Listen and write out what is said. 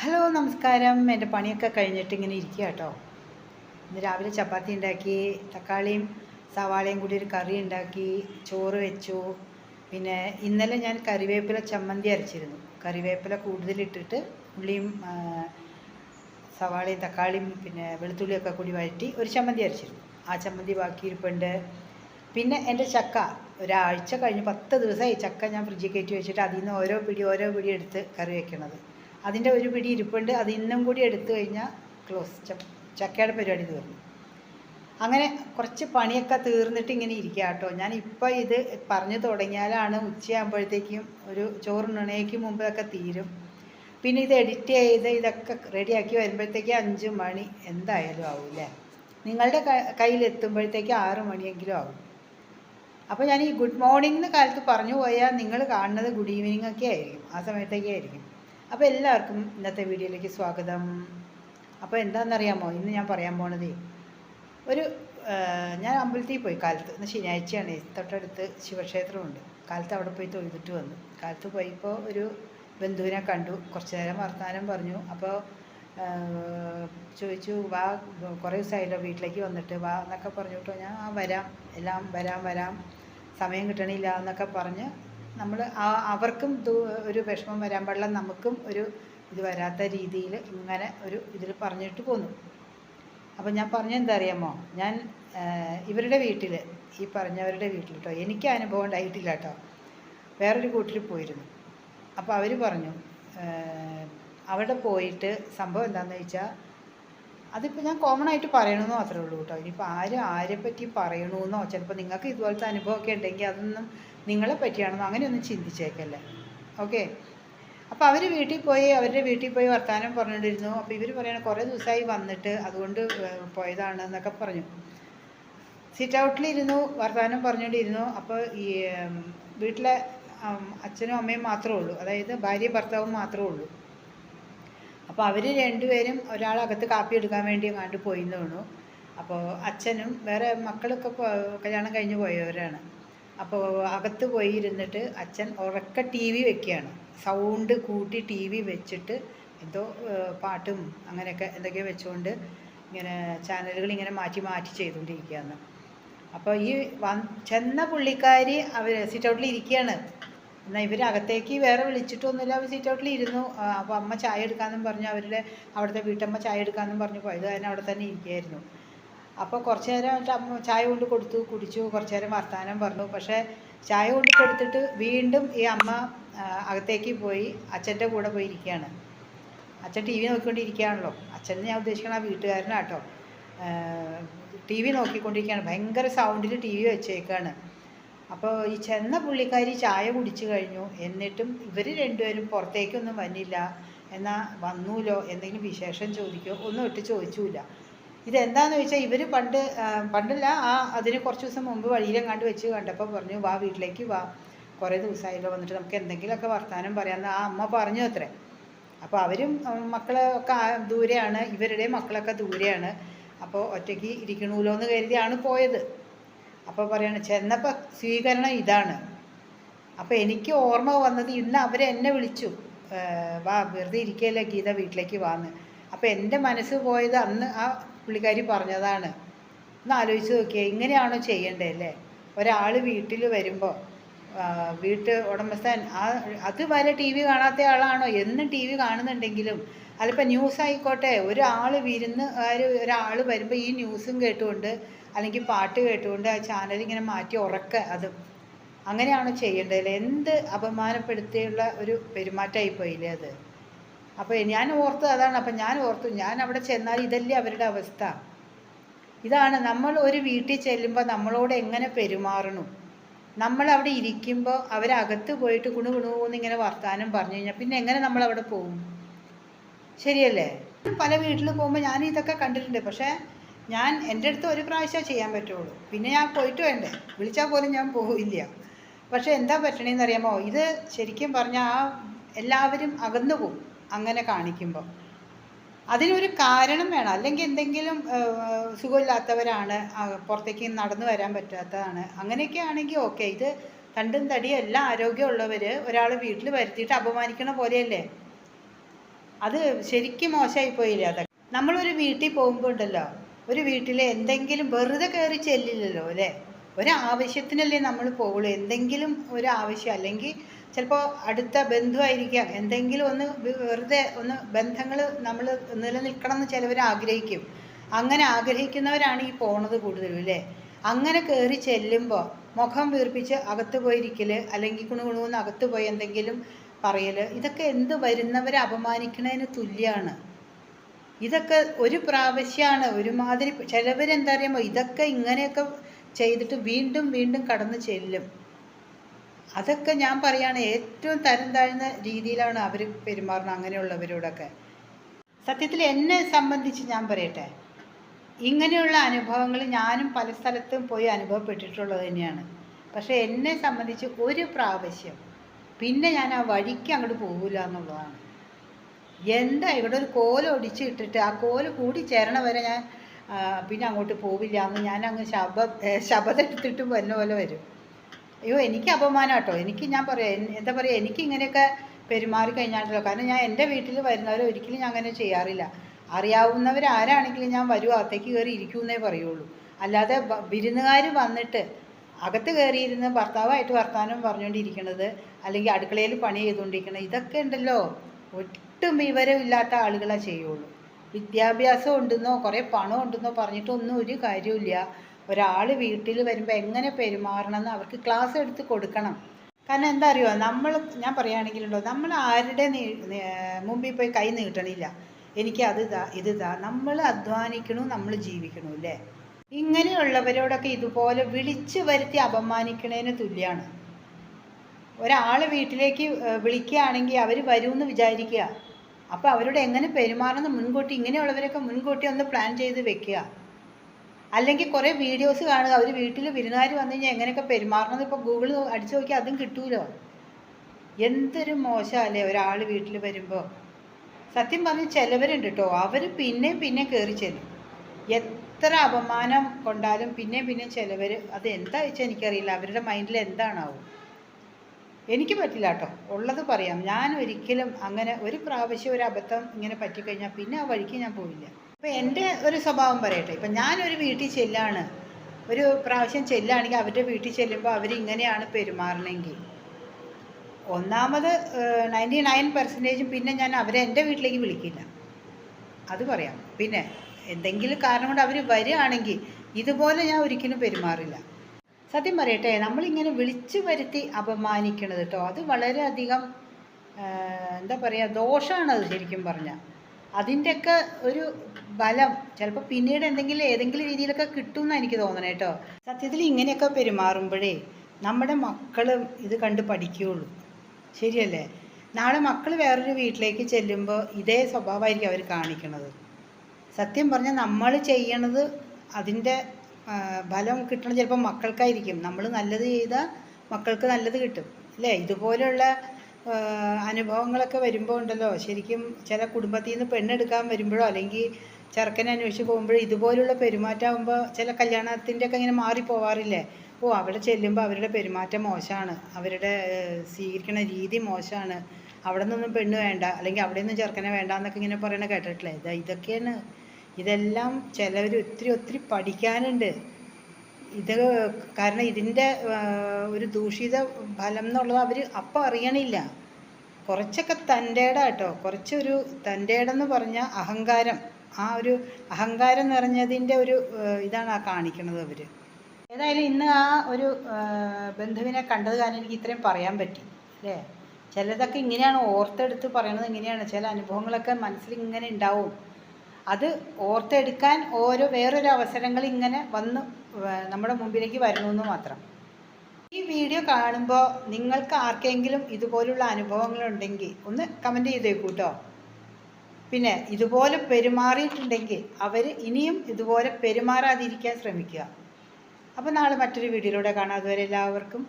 Hello നമസ്കാരം. എന്റെ പണിയൊക്കെ കഴിഞ്ഞിട്ട് ഇങ്ങനെ ഇരിക്കുക കേട്ടോ. ഇന്ന് രാവിലെ ചപ്പാത്തി ഉണ്ടാക്കി തക്കാളിയും സവാളയും കൂടി ഒരു കറി ഉണ്ടാക്കി ചോറ് വെച്ചു. പിന്നെ ഇന്നലെ ഞാൻ കറിവേപ്പില ചമ്മന്തി അരച്ചിരുന്നു. കറിവേപ്പില കൂടുതലിട്ടിട്ട് ഉള്ളിയും സവാളയും തക്കാളിയും പിന്നെ വെളുത്തുള്ളിയൊക്കെ കൂടി വഴറ്റി ഒരു ചമ്മന്തി അരച്ചിരുന്നു. ആ ചമ്മന്തി ബാക്കി ഇരിപ്പുണ്ട്. പിന്നെ എന്റെ ചക്ക. ഒരാഴ്ച കഴിഞ്ഞ് പത്ത് ദിവസമായി ചക്ക ഞാൻ ഫ്രിഡ്ജിൽ കയറ്റി വെച്ചിട്ട് അതിൽ നിന്ന് ഓരോ പിടി ഓരോ പിടി എടുത്ത് കറി വെക്കണത്. അതിന്റെ ഒരു പിടി ഇരിപ്പുണ്ട്. അത് ഇന്നും കൂടി എടുത്തു കഴിഞ്ഞാൽ ക്ലോസ് ചക്കയുടെ പരിപാടി തീർന്നു. അങ്ങനെ കുറച്ച് പണിയൊക്കെ തീർന്നിട്ട് ഇങ്ങനെ ഇരിക്കുക കേട്ടോ. ഞാൻ ഇപ്പോൾ ഇത് പറഞ്ഞു തുടങ്ങിയാലാണ് ഉച്ചയാകുമ്പോഴത്തേക്കും ഒരു ചോറുണ്ണണേക്ക് മുമ്പൊക്കെ തീരും. പിന്നെ ഇത് എഡിറ്റ് ചെയ്ത് ഇതൊക്കെ റെഡിയാക്കി വരുമ്പോഴത്തേക്ക് അഞ്ച് മണി എന്തായാലും ആവും നിങ്ങളുടെ കയ്യിൽ എത്തുമ്പോഴത്തേക്ക് ആറ് മണിയെങ്കിലും ആവും. അപ്പോൾ ഞാൻ ഈ ഗുഡ് മോർണിംഗ് എന്ന് കാലത്ത് പറഞ്ഞു പോയാൽ നിങ്ങൾ കാണുന്നത് ഗുഡ് ഈവനിങ് ഒക്കെ ആയിരിക്കും. ആ സമയത്തൊക്കെ ആയിരിക്കും. അപ്പോൾ എല്ലാവർക്കും ഇന്നത്തെ വീഡിയോയിലേക്ക് സ്വാഗതം. അപ്പോൾ എന്താണെന്നറിയാമോ? ഇന്ന് ഞാൻ പറയാൻ പോണതേ ഒരു ഞാൻ അമ്പലത്തിൽ പോയി കാലത്ത് ഇന്ന് ശനിയാഴ്ചയാണ് തൊട്ടടുത്ത് ശിവക്ഷേത്രമുണ്ട്. കാലത്ത് അവിടെ പോയി തൊഴുതിട്ട് വന്നു. കാലത്ത് പോയപ്പോൾ ഒരു ബന്ധുവിനെ കണ്ടു കുറച്ച് നേരം വർത്തമാനം പറഞ്ഞു. അപ്പോൾ ചോദിച്ചു വാ കുറേ ദിവസമായല്ലോ വീട്ടിലേക്ക് വന്നിട്ട് വാ എന്നൊക്കെ പറഞ്ഞു കേട്ടോ ഞാൻ ആ വരാം എല്ലാം വരാം വരാം സമയം കിട്ടണില്ല എന്നൊക്കെ പറഞ്ഞ് നമ്മൾ അവർക്കും ഒരു വിഷമം വരാൻ പാടില്ല. നമുക്കും ഒരു ഇത് വരാത്ത രീതിയിൽ ഇങ്ങനെ ഒരു ഇതിൽ പറഞ്ഞിട്ട് പോന്നു. അപ്പോൾ ഞാൻ പറഞ്ഞെന്താ അറിയാമോ? ഞാൻ ഇവരുടെ വീട്ടിൽ ഈ പറഞ്ഞവരുടെ വീട്ടിൽ കേട്ടോ എനിക്ക് അനുഭവം ഉണ്ടായിട്ടില്ല കേട്ടോ വേറൊരു കൂട്ടിൽ പോയിരുന്നു. അപ്പോൾ അവർ പറഞ്ഞു അവിടെ പോയിട്ട് സംഭവം എന്താണെന്ന് വെച്ചാൽ അതിപ്പോൾ ഞാൻ കോമൺ ആയിട്ട് പറയണമെന്ന് മാത്രമേ ഉള്ളൂ കേട്ടോ. ഇനിയിപ്പോൾ ആര് ആരെ പറ്റി പറയണമെന്നോ ചിലപ്പോൾ നിങ്ങൾക്ക് ഇതുപോലത്തെ അനുഭവമൊക്കെ ഉണ്ടെങ്കിൽ അതൊന്നും നിങ്ങളെ പറ്റിയാണെന്നോ? അങ്ങനെയൊന്നും ചിന്തിച്ചേക്കല്ലേ. ഓക്കെ അപ്പോൾ അവർ വീട്ടിൽ പോയി അവരുടെ വീട്ടിൽ പോയി വർത്തമാനം പറഞ്ഞിട്ടിരുന്നു അപ്പോൾ ഇവർ പറയണ കുറേ ദിവസമായി വന്നിട്ട് അതുകൊണ്ട് പോയതാണ് എന്നൊക്കെ പറഞ്ഞു. സിറ്റ് ഔട്ടിലിരുന്നു വർത്തമാനം പറഞ്ഞുകൊണ്ടിരുന്നു അപ്പോൾ ഈ വീട്ടിലെ അച്ഛനും അമ്മയും മാത്രമേ ഉള്ളൂ. അതായത് ഭാര്യയും ഭർത്താവും മാത്രമേ ഉള്ളൂ. അപ്പോൾ അവർ രണ്ടുപേരും ഒരാളകത്ത് കാപ്പി എടുക്കാൻ വേണ്ടി അങ്ങാണ്ട് പോയി തോന്നുന്നു. അപ്പോൾ അച്ഛനും വേറെ മക്കളൊക്കെ കല്യാണം കഴിഞ്ഞ് പോയവരാണ്. അപ്പോൾ അകത്ത് പോയി ഇരുന്നിട്ട് അച്ഛൻ ഉറക്ക ടി വി വെക്കുകയാണ്. സൗണ്ട് കൂട്ടി ടി വി വെച്ചിട്ട് എന്തോ പാട്ടും അങ്ങനെയൊക്കെ എന്തൊക്കെയോ വെച്ചുകൊണ്ട് ഇങ്ങനെ ചാനലുകൾ ഇങ്ങനെ മാറ്റി മാറ്റി ചെയ്തുകൊണ്ടിരിക്കുകയാണ്. അപ്പോൾ ഈ വന്ന് ചെന്ന പുള്ളിക്കാരി അവർ സിറ്റ് ഔട്ടിൽ ഇരിക്കുകയാണ്. എന്നാൽ ഇവർ അകത്തേക്ക് വേറെ വിളിച്ചിട്ടൊന്നുമില്ല. അവർ സീറ്റ് ഔട്ടിൽ ഇരുന്നു. അപ്പോൾ അമ്മ ചായ എടുക്കാമെന്നും പറഞ്ഞു. അവരുടെ അവിടുത്തെ വീട്ടമ്മ ചായ എടുക്കാമെന്നും പറഞ്ഞു. പോയത് കാരണം അവിടെ തന്നെ ഇരിക്കുകയായിരുന്നു അപ്പോൾ കുറച്ച് നേരം എന്നിട്ട് അമ്മ ചായ കൊണ്ട് കൊടുത്തു കുടിച്ചു. കുറച്ച് നേരം വർത്തമാനം പറഞ്ഞു. പക്ഷേ ചായ കൊണ്ട് കൊടുത്തിട്ട് വീണ്ടും ഈ അമ്മ അകത്തേക്ക് പോയി. അച്ഛന്റെ കൂടെ പോയി ഇരിക്കുകയാണ്. അച്ഛൻ ടി വി നോക്കിക്കൊണ്ടിരിക്കുകയാണല്ലോ. അച്ഛൻ ഞാൻ ഉദ്ദേശിക്കണ ആ വീട്ടുകാരനാട്ടോ. ടി വി നോക്കിക്കൊണ്ടിരിക്കുകയാണ്. ഭയങ്കര സൗണ്ടിൽ ടി വി വെച്ചേക്കാണ്. അപ്പോൾ ഈ ചെന്ന പുള്ളിക്കാരി ചായ കുടിച്ചു കഴിഞ്ഞു. എന്നിട്ടും ഇവർ രണ്ടുപേരും പുറത്തേക്കൊന്നും വന്നില്ല. എന്നാൽ വന്നൂലോ? എന്തെങ്കിലും വിശേഷം ചോദിക്കോ? ഒന്നും ഇട്ട് ചോദിച്ചില്ല. ഇതെന്താന്ന് ചോദിച്ചാൽ ഇവർ പണ്ട് പണ്ടല്ല ആ അതിന് കുറച്ച് ദിവസം മുമ്പ് വഴിയിലെങ്ങാണ്ട് വെച്ച് കണ്ടപ്പോൾ പറഞ്ഞു വാ വീട്ടിലേക്ക് വാ. കുറേ ദിവസായില്ലോ വന്നിട്ട് നമുക്ക് എന്തെങ്കിലുമൊക്കെ വർത്തമാനം പറയാമെന്ന് ആ അമ്മ പറഞ്ഞു അത്രേ. അപ്പോൾ അവരും മക്കളൊക്കെ ദൂരെയാണ്. ഇവരുടെ മക്കളൊക്കെ ദൂരെയാണ്. അപ്പോൾ ഒറ്റയ്ക്ക് ഇരിക്കണമല്ലോ എന്ന് കരുതിയാണ് പോയത്. അപ്പോൾ പറയണ ചെന്നപ്പോൾ സ്വീകരണം ഇതാണ്. അപ്പോൾ എനിക്ക് ഓർമ്മ വന്നത് ഇന്ന് അവർ എന്നെ വിളിച്ചു വാ വെറുതെ ഇരിക്കുകയല്ലേ ഗീത വീട്ടിലേക്ക് വാന്ന്. അപ്പോൾ എന്റെ മനസ്സ് പോയത് അന്ന് ആ പുള്ളിക്കാരി പറഞ്ഞതാണ് ഒന്ന് ആലോചിച്ച് നോക്കിയേ ഇങ്ങനെയാണോ ചെയ്യേണ്ടത് അല്ലേ? ഒരാൾ വീട്ടിൽ വരുമ്പോൾ വീട്ട് ഉടമസ്ഥൻ ആ അതുവരെ ടി വി കാണാത്ത ആളാണോ? എന്നും ടി വി കാണുന്നുണ്ടെങ്കിലും. അതിപ്പോൾ ന്യൂസ് ആയിക്കോട്ടെ ഒരാൾ വിരുന്ന് ഒരാൾ വരുമ്പോൾ ഈ ന്യൂസും കേട്ടുകൊണ്ട് അല്ലെങ്കിൽ പാട്ട് കേട്ടുകൊണ്ട് ആ ചാനൽ ഇങ്ങനെ മാറ്റി ഉറക്ക അത്. അങ്ങനെയാണോ ചെയ്യേണ്ടത്? എന്ത് അപമാനപ്പെടുത്തിയുള്ള ഒരു പെരുമാറ്റമായി പോയില്ലേ അത്? അപ്പോൾ ഞാൻ ഓർത്തു അതാണ് അപ്പം ഞാൻ ഓർത്തു ഞാൻ അവിടെ ചെന്നാൽ ഇതല്ലേ അവരുടെ അവസ്ഥ. ഇതാണ് നമ്മൾ ഒരു വീട്ടിൽ ചെല്ലുമ്പോൾ നമ്മളോട് എങ്ങനെ പെരുമാറണം? നമ്മൾ അവിടെ ഇരിക്കുമ്പോൾ അവരകത്ത് പോയിട്ട് കുണു കുണു ഇങ്ങനെ വർത്താനം പറഞ്ഞു കഴിഞ്ഞാൽ പിന്നെ എങ്ങനെ നമ്മൾ അവിടെ പോകും ശരിയല്ലേ? പല വീട്ടിൽ പോകുമ്പോൾ ഞാൻ ഇതൊക്കെ കണ്ടിട്ടുണ്ട്. പക്ഷേ ഞാൻ എന്റെ അടുത്ത് ഒരു പ്രാവശ്യമേ ചെയ്യാൻ പറ്റുള്ളൂ. പിന്നെ ഞാൻ പോയിട്ട് വേണ്ടേ? വിളിച്ചാൽ പോലും ഞാൻ പോവില്ല. പക്ഷേ എന്താ പറ്റണേന്ന് അറിയാമോ ഇത് ശരിക്കും പറഞ്ഞാൽ ആ എല്ലാവരും അകന്നു പോകും അങ്ങനെ കാണിക്കുമ്പോൾ അതിനൊരു കാരണം വേണം. അല്ലെങ്കിൽ എന്തെങ്കിലും സുഖമില്ലാത്തവരാണ് പുറത്തേക്ക് നടന്നു വരാൻ പറ്റാത്തതാണ്. അങ്ങനെയൊക്കെ ആണെങ്കിൽ ഓക്കെ. ഇത് തണ്ടും തടിയും എല്ലാം ആരോഗ്യമുള്ളവർ ഒരാൾ വീട്ടിൽ വരുത്തിയിട്ട് അപമാനിക്കണ പോലെയല്ലേ? അത് ശരിക്കും മോശമായി പോയില്ലേ അതൊക്കെ? നമ്മളൊരു വീട്ടിൽ പോകുമ്പോൾ ഉണ്ടല്ലോ ഒരു വീട്ടിൽ എന്തെങ്കിലും വെറുതെ കയറി ചെല്ലില്ലല്ലോ അല്ലേ? ഒരാവശ്യത്തിനല്ലേ നമ്മൾ പോകുള്ളൂ എന്തെങ്കിലും ഒരു ആവശ്യം അല്ലെങ്കിൽ ചിലപ്പോൾ അടുത്ത ബന്ധുവായിരിക്കാം. എന്തെങ്കിലും ഒന്ന് വെറുതെ ഒന്ന് ബന്ധങ്ങൾ നമ്മൾ നിലനിൽക്കണം എന്ന് ചിലവർ ആഗ്രഹിക്കും. അങ്ങനെ ആഗ്രഹിക്കുന്നവരാണ് ഈ പോണത് കൂടുതലും അല്ലേ? അങ്ങനെ കയറി ചെല്ലുമ്പോൾ മുഖം വീർപ്പിച്ച് അകത്ത് പോയിരിക്കൽ അല്ലെങ്കിൽ കുണുകുണുന്ന് അകത്ത് പോയി എന്തെങ്കിലും പറയൽ ഇതൊക്കെ എന്ത് വരുന്നവരെ അപമാനിക്കുന്നതിന് തുല്യമാണ് ഇതൊക്കെ ഒരു പ്രാവശ്യമാണ് ഒരുമാതിരി ചിലവരെന്താ പറയുമ്പോൾ ഇതൊക്കെ ഇങ്ങനെയൊക്കെ ചെയ്തിട്ട് വീണ്ടും വീണ്ടും കടന്നു ചെല്ലും. അതൊക്കെ ഞാൻ പറയാണ് ഏറ്റവും തരം താഴ്ന്ന രീതിയിലാണ് അവർ പെരുമാറുന്നത് അങ്ങനെയുള്ളവരോടൊക്കെ. സത്യത്തിൽ എന്നെ സംബന്ധിച്ച് ഞാൻ പറയട്ടെ ഇങ്ങനെയുള്ള അനുഭവങ്ങൾ ഞാനും പല സ്ഥലത്തും പോയി അനുഭവപ്പെട്ടിട്ടുള്ളത് തന്നെയാണ്. പക്ഷേ എന്നെ സംബന്ധിച്ച് ഒരു പ്രാവശ്യം പിന്നെ ഞാൻ ആ വഴിക്ക് അങ്ങോട്ട് പോകില്ല എന്നുള്ളതാണ്. എന്താ ഇവിടെ ഒരു കോല ഒടിച്ച് ഇട്ടിട്ട് ആ കോൽ കൂടി ചേരണ വരെ ഞാൻ പിന്നെ അങ്ങോട്ട് പോവില്ല. എന്ന് ഞാൻ അങ്ങ് ശബ ഏ, ശപഥെടുത്തിട്ട് വന്ന പോലെ വരും. അയ്യോ എനിക്ക് അപമാനം കേട്ടോ എനിക്ക് ഞാൻ പറയാം എന്താ പറയുക എനിക്ക് ഇങ്ങനെയൊക്കെ പെരുമാറി കഴിഞ്ഞാണല്ലോ. കാരണം ഞാൻ എന്റെ വീട്ടിൽ വരുന്നവരെ ഒരിക്കലും ഞാൻ അങ്ങനെ ചെയ്യാറില്ല. അറിയാവുന്നവർ ആരാണെങ്കിലും ഞാൻ വരും അകത്തേക്ക് കയറി ഇരിക്കുമെന്നേ പറയുള്ളൂ. അല്ലാതെ വിരുന്നുകാർ വന്നിട്ട് അകത്ത് കയറിയിരുന്ന് ഭർത്താവായിട്ട് വർത്താനം പറഞ്ഞുകൊണ്ടിരിക്കണത് അല്ലെങ്കിൽ അടുക്കളയിൽ പണി ചെയ്തുകൊണ്ടിരിക്കണത് ഇതൊക്കെ ഉണ്ടല്ലോ. ഒട്ടും വിവരമില്ലാത്ത ആളുകളെ ചെയ്യുള്ളൂ. വിദ്യാഭ്യാസം ഉണ്ടെന്നോ കുറേ പണം ഉണ്ടെന്നോ പറഞ്ഞിട്ടൊന്നും ഒരു കാര്യമില്ല ഒരാൾ വീട്ടിൽ വരുമ്പോൾ എങ്ങനെ പെരുമാറണമെന്ന് അവർക്ക് ക്ലാസ് എടുത്ത് കൊടുക്കണം. കാരണം എന്താ അറിയുമോ നമ്മൾ ഞാൻ പറയുകയാണെങ്കിലുണ്ടോ നമ്മൾ ആരുടെ മുമ്പിൽ പോയി കൈ നീട്ടണില്ല. എനിക്ക് അത് ഇതാ ഇത് ഇതാ. നമ്മൾ അധ്വാനിക്കണു നമ്മൾ ജീവിക്കണു അല്ലേ? ഇങ്ങനെയുള്ളവരോടൊക്കെ ഇതുപോലെ വിളിച്ചു വരുത്തി അപമാനിക്കണതിന് തുല്യമാണ് ഒരാൾ വീട്ടിലേക്ക് വിളിക്കുകയാണെങ്കിൽ അവർ വരുമെന്ന് വിചാരിക്കുക. അപ്പോൾ അവരോട് എങ്ങനെ പെരുമാറണം മുൻകൂട്ടി ഇങ്ങനെയുള്ളവരൊക്കെ മുൻകൂട്ടി ഒന്ന് പ്ലാൻ ചെയ്ത് വെക്കുക. അല്ലെങ്കിൽ കുറേ വീഡിയോസ് കാണുക. അവർ വീട്ടിൽ വിരുന്നുകാർ വന്നു കഴിഞ്ഞാൽ എങ്ങനെയൊക്കെ പെരുമാറണമെന്ന് ഇപ്പോൾ ഗൂഗിൾ അടിച്ചു നോക്കിയാൽ അതും കിട്ടൂലോ? എന്തൊരു മോശമല്ലേ ഒരാൾ വീട്ടിൽ വരുമ്പോൾ സത്യം പറഞ്ഞാൽ ചിലവരുണ്ട് കേട്ടോ അവർ പിന്നെയും പിന്നെ കയറി ചെല്ലും. എത്ര അപമാനം കൊണ്ടാലും പിന്നെയും പിന്നെയും ചിലവർ അത് എന്താ വെച്ചാൽ എനിക്കറിയില്ല. അവരുടെ മൈൻഡിൽ എന്താണാവും? എനിക്ക് പറ്റില്ല കേട്ടോ. ഉള്ളത് പറയാം. ഞാൻ ഒരിക്കലും അങ്ങനെ ഒരു പ്രാവശ്യം ഒരു അബദ്ധം ഇങ്ങനെ പറ്റിക്കഴിഞ്ഞാൽ പിന്നെ ആ വഴിക്ക് ഞാൻ പോവില്ല. ഇപ്പം എന്റെ ഒരു സ്വഭാവം പറയട്ടെ. ഇപ്പം ഞാനൊരു വീട്ടിൽ ചെല്ലാണ്. ഒരു പ്രാവശ്യം ചെല്ലുകയാണെങ്കിൽ അവരുടെ വീട്ടിൽ ചെല്ലുമ്പോൾ അവരിങ്ങനെയാണ് പെരുമാറണമെങ്കിൽ ഒന്നാമത് നയന്റി നയൻ പെർസെന്റേജും പിന്നെ ഞാൻ അവരെ എന്റെ വീട്ടിലേക്ക് വിളിക്കില്ല. അത് പറയാം. പിന്നെ എന്തെങ്കിലും കാരണം കൊണ്ട് അവർ വരികയാണെങ്കിൽ ഇതുപോലെ ഞാൻ ഒരിക്കലും പെരുമാറില്ല. സത്യം പറയട്ടെ നമ്മളിങ്ങനെ വിളിച്ചു വരുത്തി അപമാനിക്കണത് കേട്ടോ അത് വളരെയധികം എന്താ പറയുക ദോഷമാണ് അത് ശരിക്കും പറഞ്ഞാൽ അതിന്റെയൊക്കെ ഒരു ബലം ചിലപ്പോൾ പിന്നീട് എന്തെങ്കിലും ഏതെങ്കിലും രീതിയിലൊക്കെ കിട്ടും എന്നാണ് എനിക്ക് തോന്നണേ കേട്ടോ സത്യത്തിൽ ഇങ്ങനെയൊക്കെ പെരുമാറുമ്പോഴേ നമ്മുടെ മക്കളും ഇത് കണ്ട് പഠിക്കുകയുള്ളൂ ശരിയല്ലേ? നാളെ മക്കൾ വേറൊരു വീട്ടിലേക്ക് ചെല്ലുമ്പോൾ ഇതേ സ്വഭാവമായിരിക്കും അവർ കാണിക്കണത്. സത്യം പറഞ്ഞാൽ നമ്മൾ ചെയ്യണത് അതിന്റെ ഫലം കിട്ടണം ചിലപ്പോൾ മക്കൾക്കായിരിക്കും. നമ്മൾ നല്ലത് ചെയ്താൽ മക്കൾക്ക് നല്ലത് കിട്ടും. അല്ലേ? ഇതുപോലെയുള്ള അനുഭവങ്ങളൊക്കെ വരുമ്പോൾ ഉണ്ടല്ലോ. ശരിക്കും ചില കുടുംബത്തിൽ നിന്ന് പെണ്ണെടുക്കാൻ വരുമ്പോഴോ അല്ലെങ്കിൽ ചെറുക്കനെ അന്വേഷിച്ച് പോകുമ്പോഴോ ഇതുപോലുള്ള പെരുമാറ്റമാകുമ്പോൾ ചില കല്യാണത്തിന്റെ ഒക്കെ ഇങ്ങനെ മാറി പോവാറില്ലേ? ഓ അവിടെ ചെല്ലുമ്പോൾ അവരുടെ പെരുമാറ്റം മോശമാണ്. അവരുടെ സ്വീകരിക്കുന്ന രീതി മോശമാണ്. അവിടെ നിന്നൊന്നും പെണ്ണ് വേണ്ട. അല്ലെങ്കിൽ അവിടെ നിന്നും ചെറുക്കനെ വേണ്ട എന്നൊക്കെ ഇങ്ങനെ പറയണ കേട്ടിട്ടില്ലേ? ഇതാ ഇതൊക്കെയാണ് ഇതെല്ലാം ചിലവർ ഒത്തിരി ഒത്തിരി പഠിക്കാനുണ്ട്. ഇത് കാരണം ഇതിന്റെ ഒരു ദൂഷിത ഫലം എന്നുള്ളത് അവർ അപ്പം അറിയണില്ല. കുറച്ചൊക്കെ തന്റെ കേട്ടോ കുറച്ചൊരു തന്റെ ഇടമെന്ന് പറഞ്ഞാൽ അഹങ്കാരം. ആ ഒരു അഹങ്കാരം നിറഞ്ഞതിന്റെ ഒരു ഇതാണ് ആ കാണിക്കുന്നത് അവർ ഏതായാലും ഇന്ന് ആ ഒരു ബന്ധുവിനെ കണ്ടത് കാരണം എനിക്ക് ഇത്രയും പറയാൻ പറ്റി. അല്ലേ? ചിലതൊക്കെ ഇങ്ങനെയാണ് ഓർത്തെടുത്ത് പറയണത് ഇങ്ങനെയാണ്. ചില അനുഭവങ്ങളൊക്കെ മനസ്സിൽ ഇങ്ങനെ ഉണ്ടാവും. അത് ഓർത്തെടുക്കാൻ ഓരോ വേറൊരു അവസരങ്ങൾ ഇങ്ങനെ വന്ന് നമ്മുടെ മുമ്പിലേക്ക് വരുന്നു എന്ന് മാത്രം. ഈ വീഡിയോ കാണുമ്പോൾ നിങ്ങൾക്ക് ആർക്കെങ്കിലും ഇതുപോലുള്ള അനുഭവങ്ങളുണ്ടെങ്കിൽ ഒന്ന് കമന്റ് ചെയ്തേ കേട്ടോ പിന്നെ ഇതുപോലെ പെരുമാറിയിട്ടുണ്ടെങ്കിൽ അവർ ഇനിയും ഇതുപോലെ പെരുമാറാതിരിക്കാൻ ശ്രമിക്കുക. അപ്പോൾ നാളെ മറ്റൊരു വീഡിയോയിലൂടെ കാണാം. അതുവരെ എല്ലാവർക്കും